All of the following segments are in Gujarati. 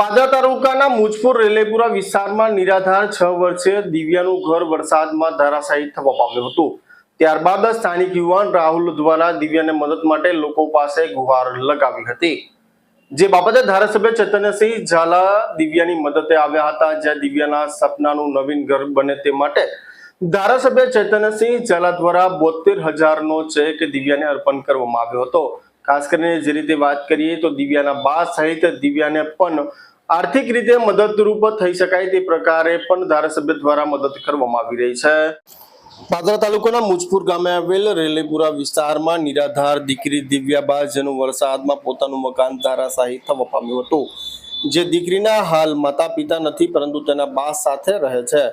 પાદરા તાલુકાના મુજપુર રેલેપુરા વિસ્તારમાં નિરાધાર છ વર્ષીય દિવ્યાનું ઘર વરસાદમાં ધરાશાયી થવા પામ્યું હતું. ત્યારબાદ સ્થાનિક યુવાન રાહુલ દ્વારા દિવ્યાને મદદ માટે લોકો પાસે ગુહાર લગાવી હતી. જે બાબતે ધારાસભ્ય ચૈતન્યસિંહ ઝાલા દિવ્યાની મદદે આવ્યા હતા, જ્યાં દિવ્યાના સપનાનું નવીન ઘર બને તે માટે ધારાસભ્ય ચૈતન્યસિંહ ઝાલા દ્વારા બોતેર હજારનો ચેક દિવ્યાને અર્પણ કરવામાં આવ્યો હતો. ખાસ કરીને જે રીતે વાત કરીએ તો દિવ્યાના બા સહિત દિવ્યાને પણ આર્થિક રીતે મદદરૂપ થઈ શકાય તે પ્રકારે પણ ધારાસભ્ય દ્વારા મદદ કરવામાં આવી રહી છે. પાદરા તાલુકાના મુજપુર ગામે આવેલ રેલીપુરા વિસ્તારમાં નિરાધાર દીકરી દિવ્યાબા જેનું વરસાદમાં પોતાનું મકાન ધારાશાહી થવા પામ્યું હતું. જે દીકરીના હાલ માતા પિતા નથી, પરંતુ તેના બા સાથે રહે છે.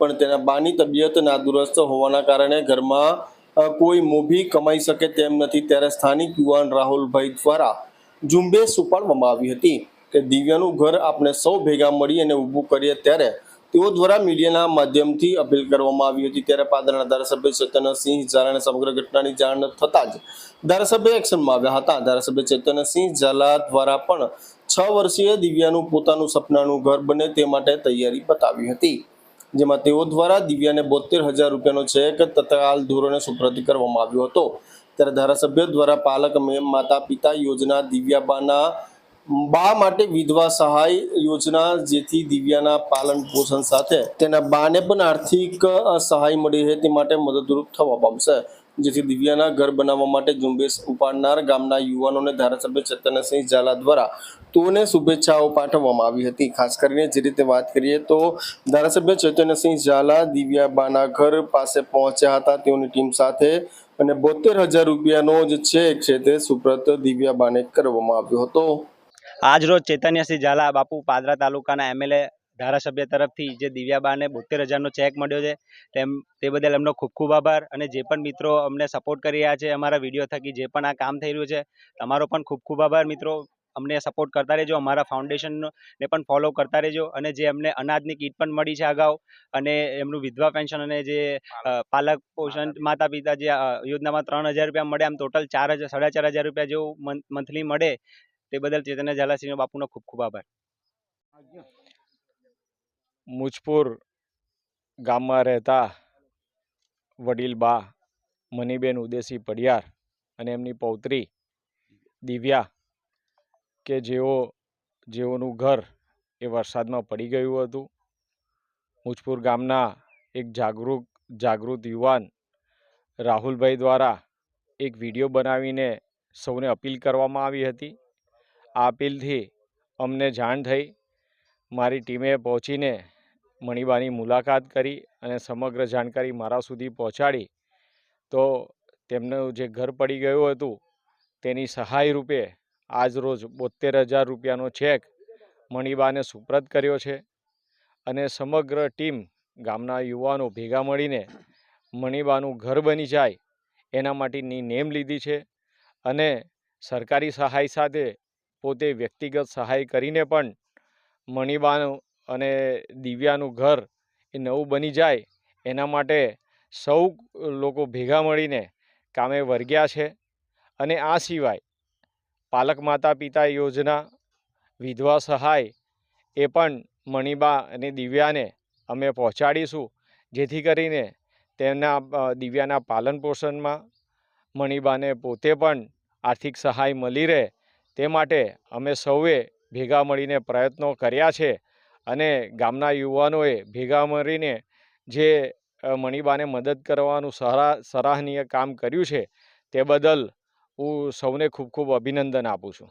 પણ તેના બાની તબિયત નાદુરસ્ત હોવાના કારણે ઘરમાં કોઈ મોભી કમાઈ શકે તેમ નથી. ત્યારે સ્થાનિક યુવાન રાહુલભાઈ દ્વારા ઝુંબેશ ઉપાડવામાં આવી હતી કે દિવ્યાનું ઘર આપણે સૌ ભેગા મળી અને ઊભું કરીએ ત્યારે તેઓ દ્વારા મીડિયાના માધ્યમથી અપીલ કરવામાં આવી હતી. ત્યારે પાદરના ધારાસભ્ય ચેતનસિંહ ઝાલાને સમગ્ર ઘટનાની જાણ થતાં જ ધારાસભ્ય એક્શનમાં આવ્યા હતા. ધારાસભ્ય ચેતનસિંહ ઝાલા દ્વારા પણ છ વર્ષીય દિવ્યાનું પોતાનું સપનાનું ઘર બને તે માટે તૈયારી બતાવી હતી. જેમાં તેઓ દ્વારા દિવ્યાને બોતેર હજાર રૂપિયાનો ચેક તત્કાલ ધોરણે સુપ્રત કરવામાં આવ્યો હતો. ત્યારે ધારાસભ્ય દ્વારા પાલક મેમ માતા પિતા યોજના દિવ્યાબાના બા માટે વિધવા સહાય યોજના જેથી દિવ્યાના પાલન પોષણ સાથે તેના બાને પણ આર્થિક સહાય મળી રહે તે માટે મદદરૂપ થવા પામશે. જેથી દિવ્યાના ઘર બનાવવા માટે ઝુંબેશ ઉપાડનાર ગામના યુવાનોને ધારાસભ્ય ચૈતન્યસિંહ ઝાલા દ્વારા તોને શુભેચ્છાઓ પાઠવવામાં આવી હતી. ખાસ કરીને જે રીતે વાત કરીએ તો ધારાસભ્ય ચૈતન્યસિંહ ઝાલા દિવ્યાબાના ઘર પાસે પહોંચ્યા હતા. તેઓની ટીમ સાથે અને બોતેર હજાર રૂપિયાનો જે ચેક છે તે સુપ્રત દિવ્યાબાને કરવામાં આવ્યો હતો. આજ રોજ ચૈતન્યસિંહ ઝાલા બાપુ પાદરા તાલુકાના એમએલએ ધારાસભ્ય તરફથી જે દિવ્યાબાને બોતેર હજારનો ચેક મળ્યો છે તેમ તે બદલ એમનો ખૂબ ખૂબ આભાર અને જે પણ મિત્રો અમને સપોર્ટ કરી રહ્યા છે અમારા વીડિયો થકી જે પણ આ કામ થઈ રહ્યું છે તમારો પણ ખૂબ ખૂબ આભાર મિત્રો. અમને સપોર્ટ કરતા રહેજો અમારા ફાઉન્ડેશનને પણ ફોલો કરતા રહેજો અને જે અમને અનાજની કીટ પણ મળી છે અગાઉ અને એમનું વિધવા પેન્શન અને જે પાલક. પોષણ માતા પિતા જે યોજનામાં ત્રણ હજાર રૂપિયા મળે આમ ટોટલ ચાર હજાર સાડા ચાર હજાર રૂપિયા જેવું મંથલી મળે તે બદલ ચેતન્ય ઝાલાસિંહ બાપુનો ખૂબ ખૂબ આભાર. મુજપુર ગામમાં રહેતા વડીલ બા મનીબેન ઉદેસી પડિયાર અને એમની પૌત્રી દિવ્યા કે જેઓ, જેઓનું ઘર એ વરસાદમાં પડી ગયું હતું. મુજપુર ગામના એક જાગૃત જાગૃત યુવાન રાહુલભાઈ દ્વારા એક વીડિયો બનાવીને સૌને અપીલ કરવામાં આવી હતી. આ અપીલથી અમને જાણ થઈ મારી ટીમે પહોંચીને મણિબાની મુલાકાત કરી અને સમગ્ર જાણકારી મારા સુધી પહોંચાડી, તો તેમનું જે ઘર પડી ગયું હતું, તેની સહાય રૂપે આજરોજ બોતેર હજાર રૂપિયાનો ચેક મણિબાને સુપ્રત કર્યો છે અને સમગ્ર ટીમ ગામના યુવાનો ભેગા મળીને મણિબાનું ઘર બની જાય એના માટેની નેમ લીધી છે અને સરકારી સહાય સાથે પોતે વ્યક્તિગત સહાય કરીને પણ મણિબાનું અને દિવ્યાનું ઘર એ નવું બની જાય, એના માટે સૌ લોકો ભેગા મળીને કામે વર્ગ્યા છે. અને આ સિવાય પાલક માતા પિતા યોજના, વિધવા સહાય એ પણ મણિબા અને દિવ્યાને અમે પહોંચાડીશું. જેથી કરીને તેમના દિવ્યાના પાલન પોષણમાં મણિબાને પોતે પણ આર્થિક સહાય મળી રહે. તે માટે અમે સૌએ ભેગા મળીને પ્રયત્નો કર્યા છે અને ગામના યુવાનોએ ભેગા મળીને જે મણિબાને મદદ કરવાનું સરા, સરાહનીય કામ કર્યું છે તે બદલ હું સૌને ખૂબ ખૂબ અભિનંદન આપું છું.